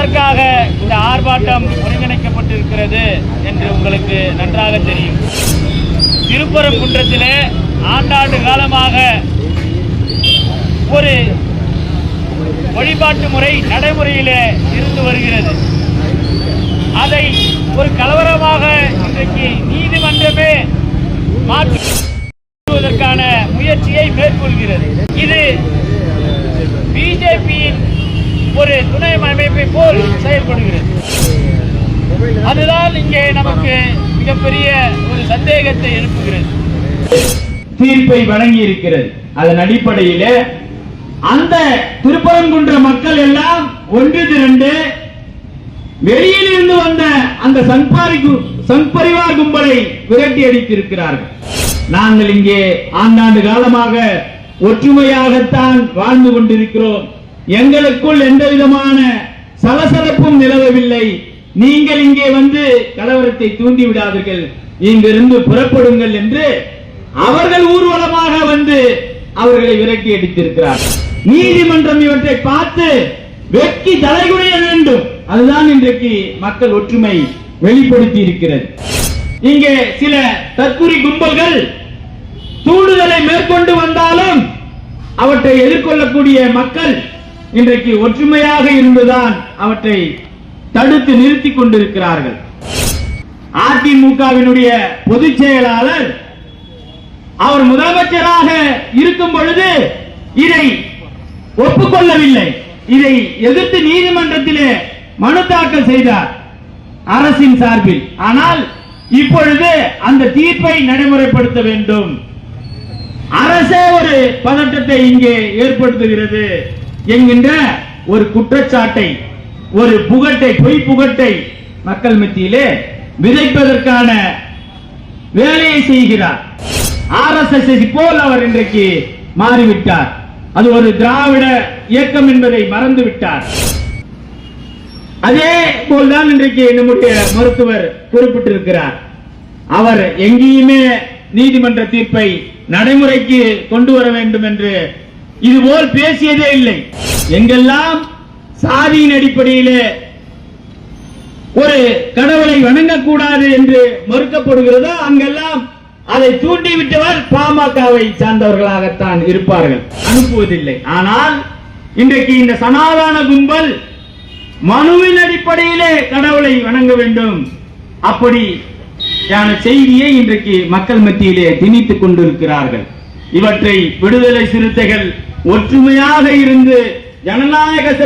எதற்காக இந்த ஆர்ப்பாட்டம் ஒருங்கிணைக்கப்பட்டிருக்கிறது என்று உங்களுக்கு நன்றாக தெரியும். திருப்பரங்குன்றத்திலே ஆண்டாண்டு காலமாக ஒரு வழிபாட்டு முறை நடைமுறையிலே இருந்து வருகிறது. அதை ஒரு கலவரமாக இன்றைக்கு நீதிமன்றமே ஒரு துணை அமைப்பை போல் செயல்படுகிறது. அதுதான் இங்கே நமக்கு மிகப்பெரிய ஒரு சந்தேகத்தை எழுப்புகிறது. தீர்ப்பை வழங்கி இருக்கிறது அதன் அடிப்படையிலே அந்த திருப்பரங்குன்ற மக்கள் எல்லாம் ஒன்று திரண்டு வெளியில் இருந்து வந்த அந்த சங்பாரி சங்பரிவார் கும்பலை விரட்டி அடித்திருக்கிறார்கள். நாங்கள் இங்கே ஆண்டாண்டு காலமாக ஒற்றுமையாகத்தான் வாழ்ந்து கொண்டிருக்கிறோம். எங்களுக்குள் எந்த விதமான சலசலப்பும் நிலவவில்லை. நீங்கள் இங்கே வந்து கலவரத்தை தூண்டி விடாதீர்கள். இங்கிருந்து புறப்படுங்கள் என்று அவர்கள் ஊர்வலமாக வந்து அவர்களை விரட்டி அடித்திருக்கிறார். நீதிமன்றம் இவற்றை பார்த்து வெட்டி தலைகுடைய வேண்டும். அதுதான் இன்றைக்கு மக்கள் ஒற்றுமை வெளிப்படுத்தி இருக்கிறது இங்கே சில தற்குறி கும்பல்கள் தூண்டுதலை மேற்கொண்டு வந்தாலும் அவற்றை எதிர்கொள்ளக்கூடிய மக்கள் இன்றைக்கு ஒற்றுமையாக இருந்துதான் அவற்றை தடுத்து நிறுத்திக் கொண்டிருக்கிறார்கள். அதிமுகவினுடைய பொதுச் செயலாளர் அவர் முதலமைச்சராக இருக்கும் பொழுது இதை ஒப்புக்கொள்ளவில்லை. இதை எதிர்த்து நீதிமன்றத்திலே மனு தாக்கல் செய்தார் அரசின் சார்பில். ஆனால் இப்பொழுது அந்த தீர்ப்பை நடைமுறைப்படுத்த வேண்டும். அரசே ஒரு பதட்டத்தை இங்கே ஏற்படுத்துகிறது. என்கின்ற ஒரு குற்றச்சாட்டை ஒரு புகட்டை பொய் புகட்டை மக்கள் மத்தியிலே விதைப்பதற்கான வேலையை செய்கிறார். ஆர்எஸ்எஸ் போல் அவர் இன்றைக்கு மாறிவிட்டார். அது ஒரு திராவிட இயக்கம் என்பதை மறந்து விட்டார் அதே போல்தான் இன்றைக்கு நம்முடைய மருத்துவர் குறிப்பிட்டிருக்கிறார். அவர் எங்கேயுமே நீதிமன்ற தீர்ப்பை நடைமுறைக்கு கொண்டு வர வேண்டும் என்று இது போல் பேசியதே இல்லை. எங்கெல்லாம் சாதியின் அடிப்படையிலே ஒரு கடவுளை வணங்கக்கூடாது என்று மறுக்கப்படுகிறதோ அங்கெல்லாம் அதை தூண்டிவிட்டவர் பாமகவை சார்ந்தவர்களாகத்தான் இருப்பார்கள். அனுப்புவதில்லை. ஆனால் இன்றைக்கு இந்த சனாதான கும்பல் மனுவின் அடிப்படையிலே கடவுளை வணங்க வேண்டும். அப்படி செய்தியை இன்றைக்கு மக்கள் மத்தியிலே திணித்துக் கொண்டிருக்கிறார்கள். இவற்றை விடுதலை சிறுத்தைகள் ஒற்றுமையாக இருந்து ஜனநாயக